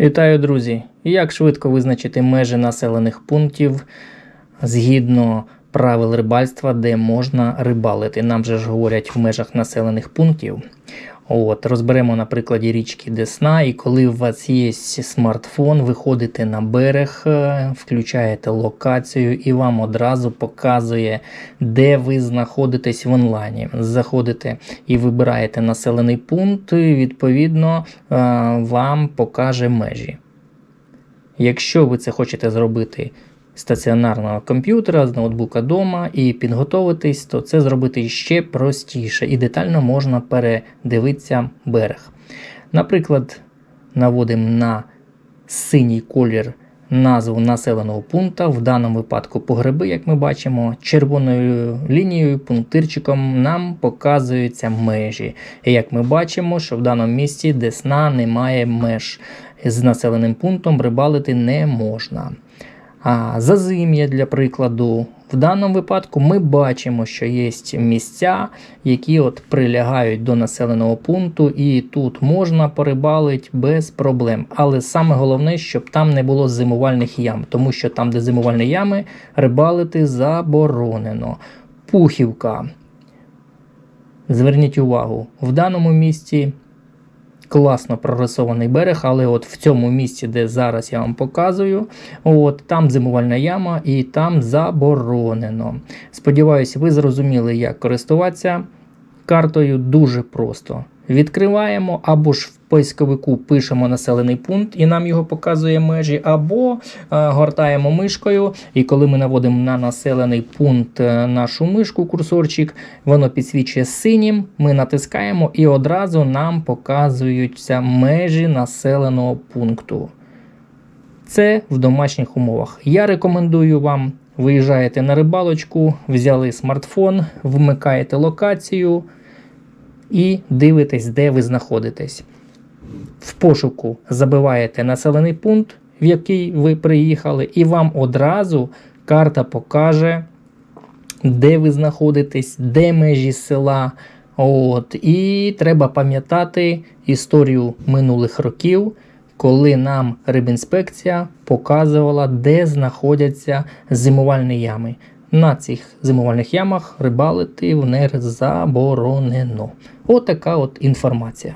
Вітаю, друзі! Як швидко визначити межі населених пунктів згідно правил рибальства, де можна рибалити? Нам же ж говорять в межах населених пунктів. От, розберемо на прикладі річки Десна, і коли у вас є смартфон, виходите на берег, е, включаєте локацію і вам одразу показує, де ви знаходитесь в онлайні. Заходите і вибираєте населений пункт, і відповідно е, вам покаже межі. Якщо ви це хочете зробити стаціонарного комп'ютера, з ноутбука вдома і підготовитись, то це зробити ще простіше і детально можна передивитися берег. Наприклад, наводимо на синій колір назву населеного пункту, в даному випадку погреби, як ми бачимо, червоною лінією, пунктирчиком нам показуються межі. І як ми бачимо, що в даному місці Десна немає меж. З населеним пунктом рибалити не можна. Зазим'я, для прикладу, в даному випадку ми бачимо, що є місця, які от прилягають до населеного пункту, і тут можна порибалити без проблем. Але саме головне, щоб там не було зимувальних ям, тому що там, де зимувальні ями, рибалити заборонено. Пухівка. Зверніть увагу, в даному місці класно прорисований берег, але от в цьому місці, де зараз я вам показую, от там зимувальна яма і там заборонено. Сподіваюсь, ви зрозуміли, як користуватися картою дуже просто. Відкриваємо або ж в поисковику пишемо населений пункт і нам його показує межі, або е, гортаємо мишкою. І коли ми наводимо на населений пункт е, нашу мишку, курсорчик, воно підсвічує синім. Ми натискаємо і одразу нам показуються межі населеного пункту. Це в домашніх умовах. Я рекомендую вам. Виїжджаєте на рибалочку, взяли смартфон, вмикаєте локацію і дивитесь, де ви знаходитесь. В пошуку забиваєте населений пункт, в який ви приїхали, і вам одразу карта покаже, де ви знаходитесь, де межі села. От. І треба пам'ятати історію минулих років, коли нам рибінспекція показувала, де знаходяться зимувальні ями. На цих зимувальних ямах рибалити в них заборонено. Отака от інформація.